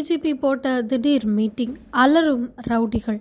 DGP போட்ட திடீர் meeting அலரும் ரவுடிகள்.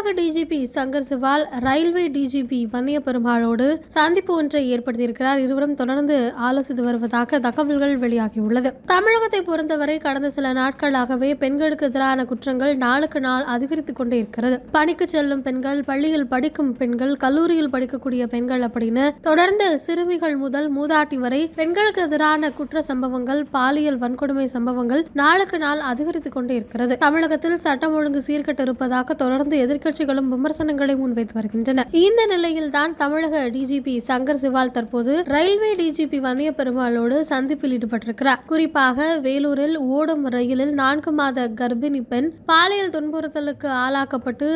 தமிழக DGP Shankar Jiwal railway DGP Vanniya பெருமாளோடு சந்திப்பு ஒன்றை ஏற்படுத்தியிருக்கிறார். இருவரும் தொடர்ந்து ஆலோசித்து வருவதாக தகவல்கள் வெளியாகியுள்ளது. தமிழகத்தை பொறுத்தவரை கடந்த சில நாட்களாகவே பெண்களுக்கு எதிரான குற்றங்கள் நாளுக்கு நாள் அதிகரித்துக் கொண்டே இருக்கிறது. பணிக்கு செல்லும் பெண்கள் பள்ளியில் படிக்கும் பெண்கள் கல்லூரியில் படிக்கக்கூடிய பெண்கள் அப்படின்னு தொடர்ந்து சிறுமிகள் முதல் மூதாட்டி வரை பெண்களுக்கு எதிரான குற்ற சம்பவங்கள் பாலியல் வன்கொடுமை சம்பவங்கள் நாளுக்கு நாள் அதிகரித்துக் கொண்டே இருக்கிறது. தமிழகத்தில் சட்டம் ஒழுங்கு சீர்கெட்டு இருப்பதாக தொடர்ந்து எதிர்க்கட்சிகளும் விமர்சனங்களை முன்வைத்து வருகின்றன. இந்த நிலையில் தான் தமிழக டிஜிபி சங்கர் சிவால் தற்போது ரயில்வே டிஜிபி வந்திய பெருமாளோடு சந்திப்பில் ஈடுபட்டிருக்கிறார். குறிப்பாக வேலூரில் ஓடும் ரயிலில் நான்கு மாத கர்ப்பிணி பெண் பாலியல் துன்புறுத்தலுக்கு ஆளாக்கப்பட்டு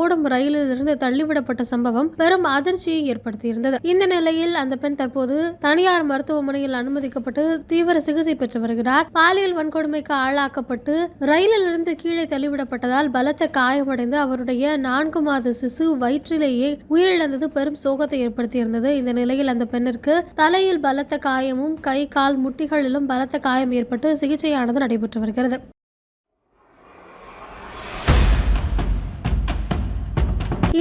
ஓடும் ரயிலில் இருந்து தள்ளிவிடப்பட்ட சம்பவம் பெரும் அதிர்ச்சியை ஏற்படுத்தியிருந்தது. இந்த நிலையில் அந்த பெண் தற்போது தனியார் மருத்துவமனையில் அனுமதிக்கப்பட்டு தீவிர சிகிச்சை பெற்று வருகிறார். பாலியல் வன்கொடுமைக்கு ஆளாக்கப்பட்டு ரயிலில் இருந்து கீழே தள்ளிவிடப்பட்டதால் பலத்த காயமடைந்து அவருடைய நான்கு மாத சிசு வயிற்றிலேயே உயிரிழந்தது. பெரும் சோகத்தை ஏற்படுத்தியிருந்தது. இந்த நிலையில் அந்த பெண்ணிற்கு தலையில் பலத்த காயமும் கை கால் முட்டிகளிலும் பலத்த காயம் ஏற்பட்டு சிகிச்சையானது நடைபெற்று வருகிறது.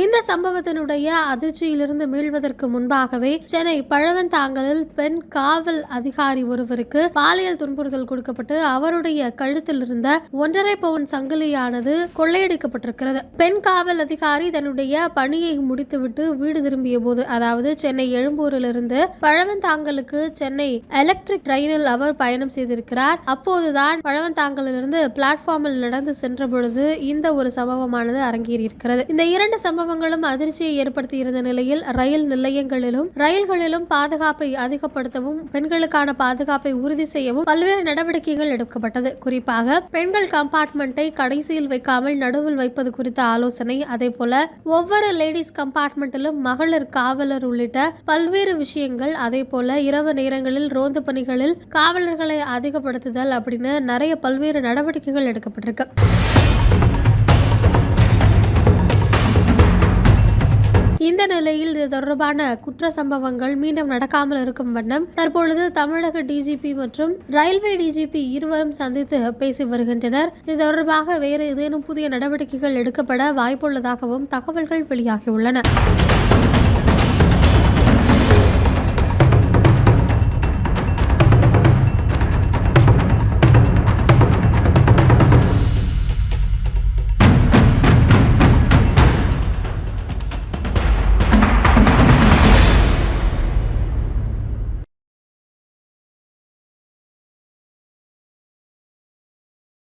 இந்த சம்பவத்தினுடைய அதிர்ச்சியிலிருந்து மீள்வதற்கு முன்பாகவே சென்னை பழவந்தாங்கலில் பெண் காவல் அதிகாரி ஒருவருக்கு பாலியல் துன்புறுத்தல் கொடுக்கப்பட்டு அவருடைய கழுத்தில் இருந்த ஒன்றரை பவுன் சங்கிலியானது கொள்ளையடிக்கப்பட்டிருக்கிறது. பெண் காவல் அதிகாரி தன்னுடைய பணியை முடித்துவிட்டு வீடு திரும்பிய போது அதாவது சென்னை எழும்பூரிலிருந்து பழவந்தாங்கலுக்கு சென்னை எலக்ட்ரிக் ரயிலில் அவர் பயணம் செய்திருக்கிறார். அப்போதுதான் பழவந்தாங்கலிருந்து பிளாட்ஃபார்மில் நடந்து சென்ற பொழுது இந்த ஒரு சம்பவமானது அரங்கேறியிருக்கிறது. இந்த இரண்டு சம்பவங்களும் அதிர்ச்சியை ஏற்படுத்தியிருந்த நிலையில் ரயில் நிலையங்களிலும் ரயில்களிலும் பாதுகாப்பை அதிகப்படுத்தவும் பெண்களுக்கான பாதுகாப்பை உறுதி செய்யவும் பல்வேறு நடவடிக்கைகள் எடுக்கப்பட்டது. குறிப்பாக பெண்கள் கம்பார்ட்மெண்ட்டை கடைசியில் வைக்காமல் நடுவில் வைப்பது குறித்த ஆலோசனை அதே போல ஒவ்வொரு லேடிஸ் கம்பார்ட்மெண்ட்டிலும் மகளிர் காவலர் உள்ளிட்ட பல்வேறு விஷயங்கள் அதே போல இரவு நேரங்களில் ரோந்து பணிகளில் காவலர்களை அதிகப்படுத்துதல் அப்படின்னு நிறைய பல்வேறு நடவடிக்கைகள் எடுக்கப்பட்டிருக்கு. இந்த நிலையில் இது தொடர்பான குற்ற சம்பவங்கள் மீண்டும் நடக்காமல் இருக்கும் வண்ணம் தற்பொழுது தமிழக டிஜிபி மற்றும் ரயில்வே டிஜிபி இருவரும் சந்தித்து பேசி வருகின்றனர். இது தொடர்பாக வேறு ஏதேனும் புதிய நடவடிக்கைகள் எடுக்கப்பட வாய்ப்புள்ளதாகவும் தகவல்கள் வெளியாகியுள்ளன.